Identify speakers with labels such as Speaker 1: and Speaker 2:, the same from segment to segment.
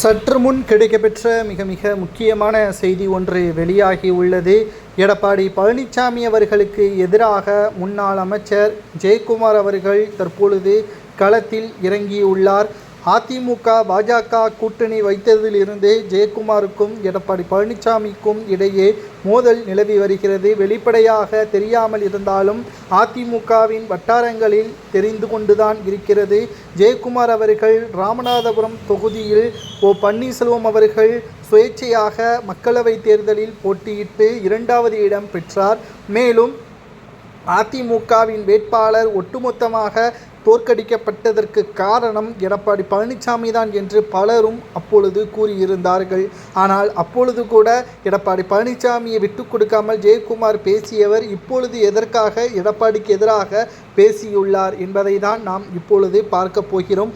Speaker 1: சற்று முன் கிடைக்கப்பெற்ற மிக மிக முக்கியமான செய்தி ஒன்று வெளியாகி உள்ளது. எடப்பாடி பழனிசாமி அவர்களுக்கு எதிராக முன்னாள் அமைச்சர் ஜெயக்குமார் அவர்கள் தற்பொழுது களத்தில் இறங்கியுள்ளார். அதிமுக பாஜக கூட்டணி வைத்ததிலிருந்தே ஜெயக்குமாருக்கும் எடப்பாடி பழனிசாமிக்கும் இடையே மோதல் நிலவி வருகிறது. வெளிப்படையாக தெரியாமல் இருந்தாலும் அதிமுகவின் வட்டாரங்களில் தெரிந்து கொண்டுதான் இருக்கிறது. ஜெயக்குமார் அவர்கள் ராமநாதபுரம் தொகுதியில் ஓ பன்னீர்செல்வம் அவர்கள் சுயேட்சையாக மக்களவை தேர்தலில் போட்டியிட்டு இரண்டாவது இடம் பெற்றார். மேலும் அதிமுகவின் வேட்பாளர் ஒட்டுமொத்தமாக தோற்கடிக்கப்பட்டதற்கு காரணம் எடப்பாடி பழனிசாமி தான் என்று பலரும் அப்பொழுது கூறியிருந்தார்கள். ஆனால் அப்பொழுது கூட எடப்பாடி பழனிசாமியை விட்டு கொடுக்காமல் ஜெயக்குமார் பேசியவர் இப்பொழுது எதற்காக எடப்பாடிக்கு எதிராக பேசியுள்ளார் என்பதை தான் நாம் இப்பொழுது பார்க்க போகிறோம்.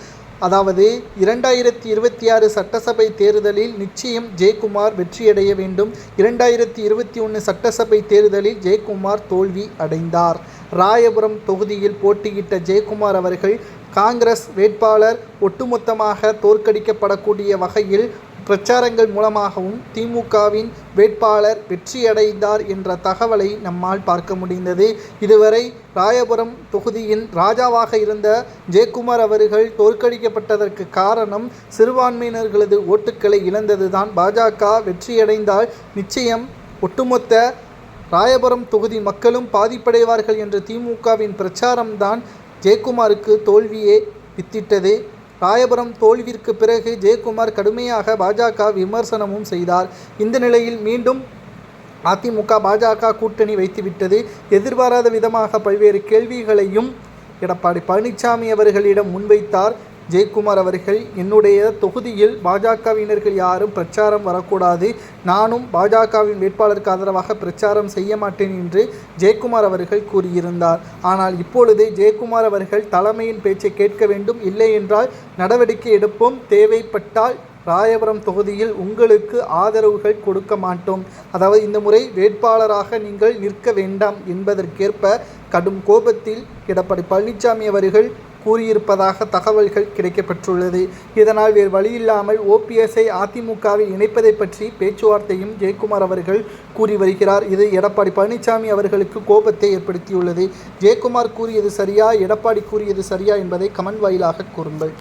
Speaker 1: அதாவது இரண்டாயிரத்தி இருபத்தி ஆறு சட்டசபை தேர்தலில் நிச்சயம் ஜெயக்குமார் வெற்றியடைய வேண்டும். இரண்டாயிரத்தி இருபத்தி ஒன்று சட்டசபை தேர்தலில் ஜெயக்குமார் தோல்வி அடைந்தார். ராயபுரம் தொகுதியில் போட்டியிட்ட ஜெயக்குமார் அவர்கள் காங்கிரஸ் வேட்பாளர் ஒட்டுமொத்தமாக தோற்கடிக்கப்படக்கூடிய வகையில் பிரச்சாரங்கள் மூலமாகவும் திமுகவின் வேட்பாளர் வெற்றியடைந்தார் என்ற தகவலை நம்மால் பார்க்க முடிந்தது. இதுவரை ராயபுரம் தொகுதியின் ராஜாவாக இருந்த ஜெயக்குமார் அவர்கள் தோற்கடிக்கப்பட்டதற்கு காரணம் சிறுபான்மையினர்களது ஓட்டுக்களை இழந்ததுதான். பாஜக வெற்றியடைந்தால் நிச்சயம் ஒட்டுமொத்த ராயபுரம் தொகுதி மக்களும் பாதிப்படைவார்கள் என்ற திமுகவின் பிரச்சாரம்தான் ஜெயக்குமாருக்கு தோல்வியே வித்திட்டது. ராயபுரம் தோல்விற்கு பிறகு ஜெயக்குமார் கடுமையாக பாஜக விமர்சனமும் செய்தார். இந்த நிலையில் மீண்டும் அதிமுக பாஜக கூட்டணி வைத்துவிட்டது. எதிர்பாராத விதமாக பல்வேறு கேள்விகளையும் எடப்பாடி பழனிசாமி அவர்களிடம் முன்வைத்தார். ஜெயக்குமார் அவர்கள் என்னுடைய தொகுதியில் பாஜகவினர்கள் யாரும் பிரச்சாரம் வரக்கூடாது. நானும் பாஜகவின் வேட்பாளருக்கு ஆதரவாக பிரச்சாரம் செய்ய மாட்டேன் என்று ஜெயக்குமார் அவர்கள் கூறியிருந்தார். ஆனால் இப்பொழுது ஜெயக்குமார் அவர்கள் தலைமையின் பேச்சை கேட்க வேண்டும் இல்லை என்றால் நடவடிக்கை எடுப்போம். தேவைப்பட்டால் ராயபுரம் தொகுதியில் உங்களுக்கு ஆதரவுகள் கொடுக்க மாட்டோம். அதாவது இந்த முறை வேட்பாளராக நீங்கள் நிற்க வேண்டாம் என்பதற்கேற்ப கடும் கோபத்தில் எடப்பாடி பழனிசாமி அவர்கள் கூறியிருப்பதாக தகவல்கள் கிடைக்கப்பெற்றுள்ளது. இதனால் வேறு வழியில்லாமல் ஓபிஎஸ்ஐ அதிமுகவில் இணைப்பதை பற்றி பேச்சுவார்த்தையும் ஜெயக்குமார் அவர்கள் கூறி வருகிறார். இது எடப்பாடி பழனிசாமி அவர்களுக்கு கோபத்தை ஏற்படுத்தியுள்ளது. ஜெயக்குமார் கூறியது சரியா எடப்பாடி கூறியது சரியா என்பதை கமெண்ட் வாயிலாக கூறுங்கள்.